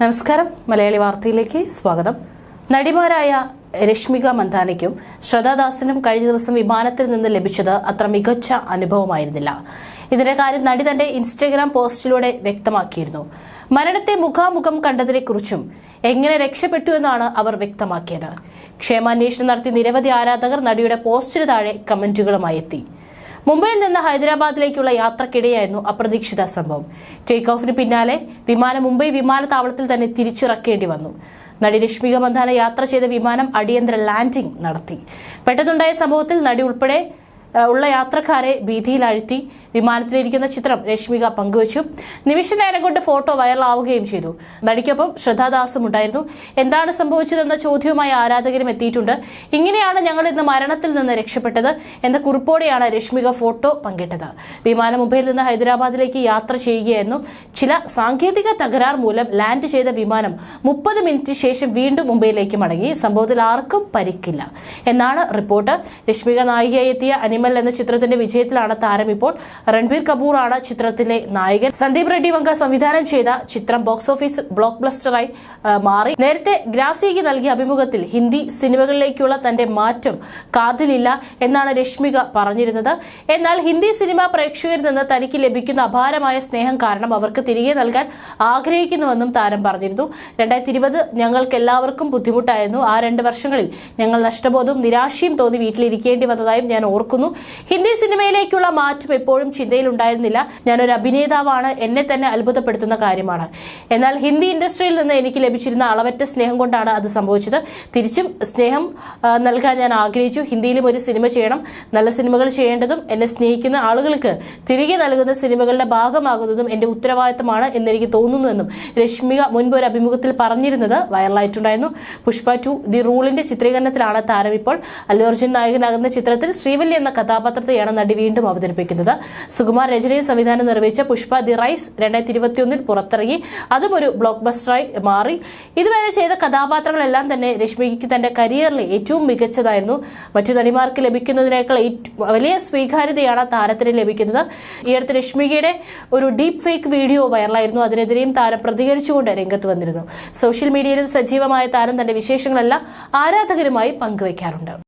നമസ്കാരം. മലയാളി വാർത്തയിലേക്ക് സ്വാഗതം. നടിമാരായ രശ്മിക മന്ദാനയ്ക്കും ശ്രദ്ധാദാസിനും കഴിഞ്ഞ ദിവസം വിമാനത്തിൽ നിന്ന് ലഭിച്ചത് അത്ര മികച്ച അനുഭവമായിരുന്നില്ല. ഇതിന്റെ കാര്യം നടി തന്റെ ഇൻസ്റ്റഗ്രാം പോസ്റ്റിലൂടെ വ്യക്തമാക്കിയിരുന്നു. മരണത്തെ മുഖാമുഖം കണ്ടതിനെക്കുറിച്ചും എങ്ങനെ രക്ഷപ്പെട്ടു എന്നാണ് അവർ വ്യക്തമാക്കിയത്. ക്ഷേമാന്വേഷണം നടത്തി നിരവധി ആരാധകർ നടിയുടെ പോസ്റ്റിന് താഴെ കമന്റുകളുമായി എത്തി. മുംബൈയിൽ നിന്ന് ഹൈദരാബാദിലേക്കുള്ള യാത്രക്കിടെയായിരുന്നു അപ്രതീക്ഷിത സംഭവം. ടേക്ക് ഓഫിന് പിന്നാലെ വിമാനം മുംബൈ വിമാനത്താവളത്തിൽ തന്നെ തിരിച്ചിറക്കേണ്ടി വന്നു. നടി രശ്മിക മന്ദാന യാത്ര ചെയ്ത വിമാനം അടിയന്തര ലാൻഡിംഗ് നടത്തി. പെട്ടെന്നുണ്ടായ സംഭവത്തിൽ നടി ഉൾപ്പെടെ ഉള്ള യാത്രക്കാരെ ഭീതിയിലാഴ്ത്തി വിമാനത്തിലിരിക്കുന്ന ചിത്രം രശ്മിക പങ്കുവച്ചു. നിമിഷ നേരം കൊണ്ട് ഫോട്ടോ വൈറലാവുകയും ചെയ്തു. നടിക്കൊപ്പം ശ്രദ്ധാദാസും ഉണ്ടായിരുന്നു. എന്താണ് സംഭവിച്ചതെന്ന ചോദ്യവുമായി ആരാധകരും എത്തിയിട്ടുണ്ട്. ഇങ്ങനെയാണ് ഞങ്ങൾ ഇന്ന് മരണത്തിൽ നിന്ന് രക്ഷപ്പെട്ടത് എന്ന കുറിപ്പോടെയാണ് രശ്മിക ഫോട്ടോ പങ്കിട്ടത്. വിമാനം മുംബൈയിൽ നിന്ന് ഹൈദരാബാദിലേക്ക് യാത്ര ചെയ്യുകയായിരുന്നു. ചില സാങ്കേതിക തകരാർ മൂലം ലാൻഡ് ചെയ്ത വിമാനം മുപ്പത് മിനിറ്റ് ശേഷം വീണ്ടും മുംബൈയിലേക്ക് മടങ്ങി. സംഭവത്തിൽ ആർക്കും പരിക്കില്ല. എന്നാണ് റിപ്പോർട്ട്. രശ്മിക നായികയായി എത്തിയ അനിമൽ എന്ന ചിത്രത്തിന്റെ വിജയത്തിലാണ് താരം ഇപ്പോൾ. രൺവീർ കപൂർ ആണ് ചിത്രത്തിലെ നായകൻ. സന്ദീപ് റെഡ്ഡി വങ്ക സംവിധാനം ചെയ്ത ചിത്രം ബോക്സ് ഓഫീസ് ബ്ലോക്ക് ബ്ലസ്റ്ററായി മാറി. നേരത്തെ ഗ്രാസിക്ക് നൽകിയ അഭിമുഖത്തിൽ ഹിന്ദി സിനിമകളിലേക്കുള്ള തന്റെ മാറ്റം കാതിലില്ല എന്നാണ് രശ്മിക പറഞ്ഞിരുന്നത്. എന്നാൽ ഹിന്ദി സിനിമ പ്രേക്ഷകരിൽ നിന്ന് തനിക്ക് ലഭിക്കുന്ന അപാരമായ സ്നേഹം കാരണം അവർക്ക് തിരികെ നൽകാൻ ആഗ്രഹിക്കുന്നുവെന്നും താരം പറഞ്ഞിരുന്നു. രണ്ടായിരത്തി ഇരുപത് ഞങ്ങൾക്ക് എല്ലാവർക്കും ബുദ്ധിമുട്ടായിരുന്നു. ആ രണ്ട് വർഷങ്ങളിൽ ഞങ്ങൾ നഷ്ടബോധവും നിരാശയും തോന്നി വീട്ടിലിരിക്കേണ്ടി വന്നതായും ഞാൻ ഓർക്കുന്നു. ഹിന്ദി സിനിമയിലേക്കുള്ള മാറ്റം എപ്പോഴും ചിന്തയിൽ ചിന്തയിലുണ്ടായിരുന്നില്ല. ഞാനൊരു അഭിനേതാവാണ്. എന്നെ തന്നെ അത്ഭുതപ്പെടുത്തുന്ന കാര്യമാണ്. എന്നാൽ ഹിന്ദി ഇൻഡസ്ട്രിയിൽ നിന്ന് എനിക്ക് ലഭിച്ചിരുന്ന അളവറ്റ സ്നേഹം കൊണ്ടാണ് അത് സംഭവിച്ചത്. തിരിച്ചും സ്നേഹം നൽകാൻ ഞാൻ ആഗ്രഹിച്ചു. ഹിന്ദിയിലും ഒരു സിനിമ ചെയ്യണം. നല്ല സിനിമകൾ ചെയ്യേണ്ടതും എന്നെ സ്നേഹിക്കുന്ന ആളുകൾക്ക് തിരികെ നൽകുന്ന സിനിമകളുടെ ഭാഗമാകുന്നതും എന്റെ ഉത്തരവാദിത്തമാണ് എന്നെനിക്ക് തോന്നുന്നുവെന്നും രശ്മിക മുൻപ് ഒരു അഭിമുഖത്തിൽ പറഞ്ഞിരുന്നത് വൈറലായിട്ടുണ്ടായിരുന്നു. പുഷ്പ ടു ദി റൂളിന്റെ ചിത്രീകരണത്തിലാണ് താരം ഇപ്പോൾ. അല്ലു അർജുൻ നായകനാകുന്ന ചിത്രത്തിൽ ശ്രീവല്ലി എന്ന കഥാപാത്രത്തെയാണ് നടി വീണ്ടും അവതരിപ്പിക്കുന്നത്. സുകുമാർ രചനയും സംവിധാനം നിർവഹിച്ച പുഷ്പ ദി റൈസ് രണ്ടായിരത്തി ഇരുപത്തിയൊന്നിൽ പുറത്തിറങ്ങി. അതും ഒരു ബ്ലോക്ക് ബസ്റ്ററായി മാറി. ഇതുവരെ ചെയ്ത കഥാപാത്രങ്ങളെല്ലാം തന്നെ രശ്മിക്ക് തന്റെ കരിയറിലെ ഏറ്റവും മികച്ചതായിരുന്നു. മറ്റു നടിമാർക്ക് ലഭിക്കുന്നതിനേക്കാൾ വലിയ സ്വീകാര്യതയാണ് താരത്തിന് ലഭിക്കുന്നത്. ഈ അടുത്ത് രശ്മികയുടെ ഒരു ഡീപ് ഫേക്ക് വീഡിയോ വൈറലായിരുന്നു. അതിനെതിരെയും താരം പ്രതികരിച്ചുകൊണ്ട് രംഗത്ത് വന്നിരുന്നു. സോഷ്യൽ മീഡിയയിലും സജീവമായ താരം തന്റെ വിശേഷങ്ങളെല്ലാം ആരാധകരുമായി പങ്കുവയ്ക്കാറുണ്ട്